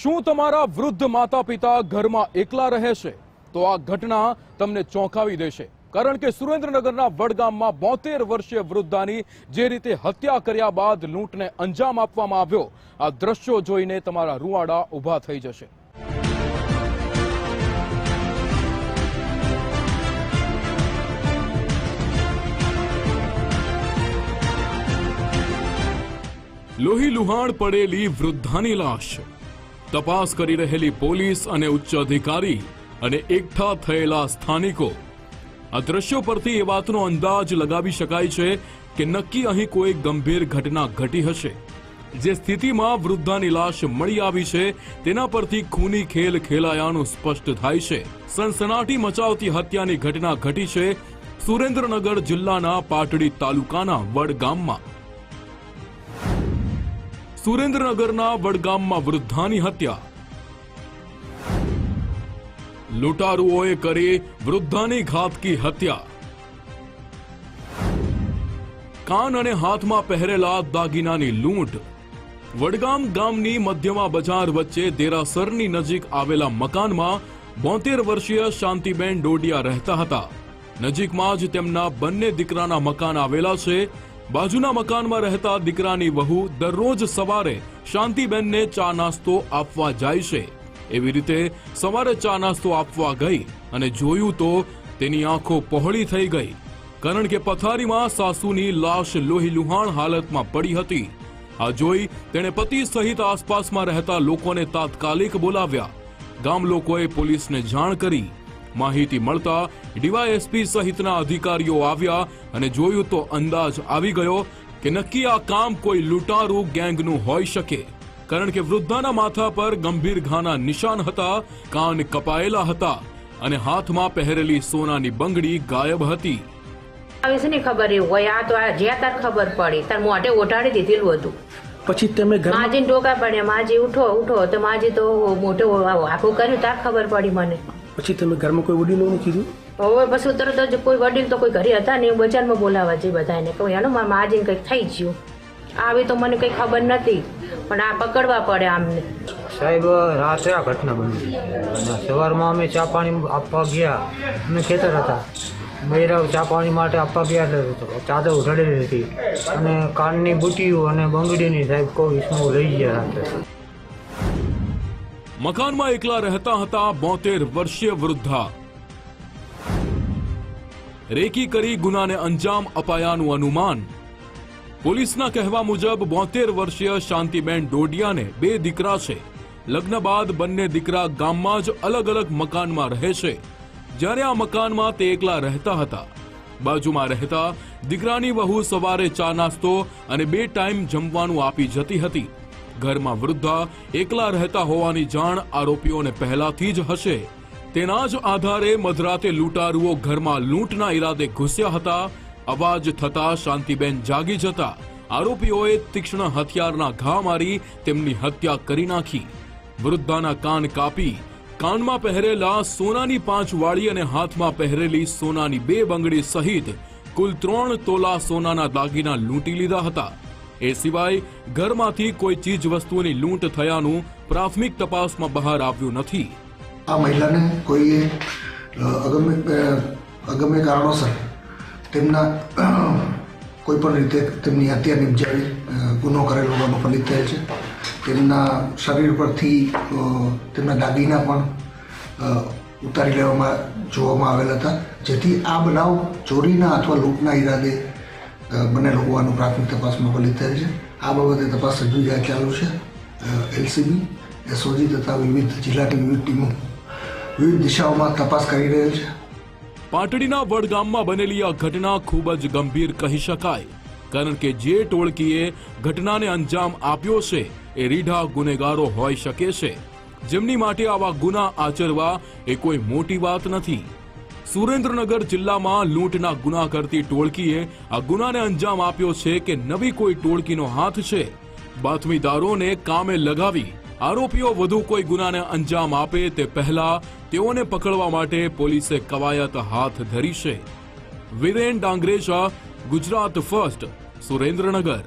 શું તમારા વૃદ્ધ માતા પિતા ઘરમાં એકલા રહે છે? તો આ ઘટના તમને ચોંકાવી દેશે. કારણ કે સુરેન્દ્રનગરના વડગામમાં બોતેર વર્ષીય વૃદ્ધાની જે રીતે હત્યા કર્યા બાદ લૂંટને અંજામ આપવામાં આવ્યો, આ દ્રશ્યો જોઈને તમારા રૂવાડા ઊભા થઈ જશે. લોહી લુહાણ પડેલી વૃદ્ધાની લાશ. તપાસ કરી રહેલી પોલીસ અને ઉચ્ચ અધિકારી અને એકઠા થયેલા સ્થાનિકો. આ દ્રશ્યો પરથી એ વાતનો અંદાજ લગાવી શકાય છે કે નક્કી અહીં કોઈ ગંભીર ઘટના ઘટી હશે. જે સ્થિતિમાં વૃદ્ધાની લાશ મળી આવી છે, તેના પરથી ખૂની ખેલ ખેલાયાનું સ્પષ્ટ થાય છે. સનસનાટી મચાવતી હત્યાની ઘટના ઘટી છે સુરેન્દ્રનગર જિલ્લાના પાટડી તાલુકાના વડગામમાં. સુરેન્દ્રનગરના વડગામમાં વૃદ્ધાની હત્યા. લૂંટારુઓએ કરી વૃદ્ધાની ઘાતકી હત્યા. કાન અને હાથમાં પહેરેલા દાગીનાની લૂંટ. વડગામ ગામની મધ્યમાં બજાર વચ્ચે દેરાસરની નજીક આવેલા મકાનમાં બોતેર વર્ષીય શાંતિબેન ડોડિયા રહેતા હતા. નજીકમાં જ તેમના બંને દીકરાના મકાન આવેલા છે. બાજુના મકાનમાં રહેતા દીકરાની વહુ દરરોજ સવારે શાંતિબેનને ચા નાસ્તો આપવા જાય છે. એવી રીતે સવારે ચા નાસ્તો આપવા ગઈ અને જોયું તો તેની આંખો પહોળી થઈ ગઈ, કારણ કે પથારીમાં સાસુની લાશ લોહી લુહાણ હાલતમાં પડી હતી. આ જોઈ તેણે પતિ સહિત આસપાસમાં રહેતા લોકોને તાત્કાલિક બોલાવ્યા. ગામ લોકોએ પોલીસને જાણ કરી માહિતી મળતા ડીવાયએસપી સહિતના અધિકારીઓ આવ્યા અને જોયું તો અંદાજ આવી ગયો કે નક્કી આ કામ કોઈ લૂંટારૂ ગેંગનું હોઈ શકે. કારણ કે વૃદ્ધાના માથા પર ગંભીર ઘાના નિશાન હતા કાન કપાયેલા હતા અને હાથમાં પહેરેલી સોનાની બંગડી ગાયબ હતી. આવે છે ને ખબર એવું હોય આ તો આ જ્યાં તાર ખબર પડી તાર મોઢે ઓઢાડી દીધેલું હતું. પછી તમે ઘરમાં ટોકા પડ્યા માજી ઉઠો ઉઠો તો માજી તો મોટો આખું કર્યું તાર ખબર પડી મને. પછી તમે ઘરમાં કોઈ વડીલોને કીધું? હવે પછી તરત જ કોઈ વડીલ તો કોઈ ઘરે હતા ને હું બજારમાં બોલાવવા જઈ બધાને કહું એનો મારા માજીને કંઈક થઈ ગયું. આવી તો મને કંઈ ખબર નથી પણ આ પકડવા પડે આમને. સાહેબ રાત્રે આ ઘટના બની. અને સવારમાં અમે ચા પાણી આપવા ગયા. અમે ખેતર હતા. બૈરાવ ચા પાણી માટે આપવા ગયા એટલે ચાદર ઉઘાડેલી હતી. અને કાનની બુટીઓ અને બંગડીની સાહેબ કોઈ વિસ્મો લઈ ગયા રાત્રે મકાનમાં એકલા રહેતા હતા બોતેર વર્ષીય વૃદ્ધા. રેકી કરી ગુનાને અંજામ અપાયાનું અનુમાન. પોલીસના કહેવા મુજબ, બોતેર વર્ષીય શાંતિબેન ડોડિયાને બે દીકરા છે. લગ્ન બાદ બંને દીકરા ગામમાં જ અલગ અલગ મકાનમાં રહે છે. જ્યારે આ મકાનમાં તે એકલા રહેતા હતા. બાજુમાં રહેતા દીકરાની વહુ સવારે ચા નાસ્તો અને બે ટાઈમ જમવાનું આપી જતી હતી. ઘરમાં વૃદ્ધા એકલા રહેતા હોવાની જાણ આરોપીઓને પહેલાથી જ હશે. તેના જ આધારે મધરાતે લૂંટારુઓ ઘરમાં લૂંટના ઈરાદે ઘૂસ્યા હતા. અવાજ થતા શાંતિબેન જાગી જતા. આરોપીઓએ તીક્ષ્ણ હથિયારના ઘા મારી તેમની હત્યા કરી નાખી. વૃદ્ધાના કાન કાપી. કાનમાં પહેરેલા સોનાની પાંચ વાળી અને હાથમાં પહેરેલી સોનાની બે બંગડી સહિત કુલ ત્રણ તોલા સોનાના દાગીના લૂંટી લીધા હતા. એ સિવાય ઘરમાંથી કોઈ ચીજ વસ્તુઓની લૂંટ થયાનું પ્રાથમિક તપાસમાં બહાર આવ્યું નથી. આ મહિલાને કોઈએ અગમ્ય અગમ્ય કારણોસર તેમના કોઈ પણ રીતે તેમની હત્યા નિપજાવી ગુનો કરેલો હોવાનું ફલિત થયેલ છે. તેમના શરીર પરથી તેમના દાગીના પણ ઉતારી લેવામાં, જોવામાં આવેલ હતા. જેથી આ બનાવ ચોરીના અથવા લૂંટના ઈરાદે અ, બનેલ હોવાનું પ્રાથમિક તપાસમાં બલિત થયેલ છે. આ બાબતે તપાસ હજુ ચાલુ છે. એલસીબી એસઓજી તથા વિવિધ જિલ્લાની વિવિધ ટીમો વિવિધ દિશાઓમાં તપાસ કરી રહેલ છે. પાટડીના વડગામમાં બનેલી આ ઘટના ખૂબ જ ગંભીર કહી શકાય. કારણ કે જે ટોળકીએ ઘટનાને અંજામ આપ્યો છે એ રીઢા ગુનેગારો હોઈ શકે છે. જેમની માટે આવા ગુના આચરવા એ કોઈ મોટી વાત નથી. સુરેન્દ્રનગર જિલ્લામાં લૂંટના ગુના કરતી ટોળકીએ આ ગુનાને અંજામ આપ્યો છે કે નવી કોઈ ટોળકીનો હાથ છે. બાતમીદારોને કામે લગાવી આરોપીઓ વધુ કોઈ ગુનાને અંજામ આપે તે પહેલા તેઓને પકડવા માટે પોલીસે કવાયત હાથ ધરી છે. વિરેન ડાંગરેજા, ગુજરાત ફર્સ્ટ, સુરેન્દ્રનગર.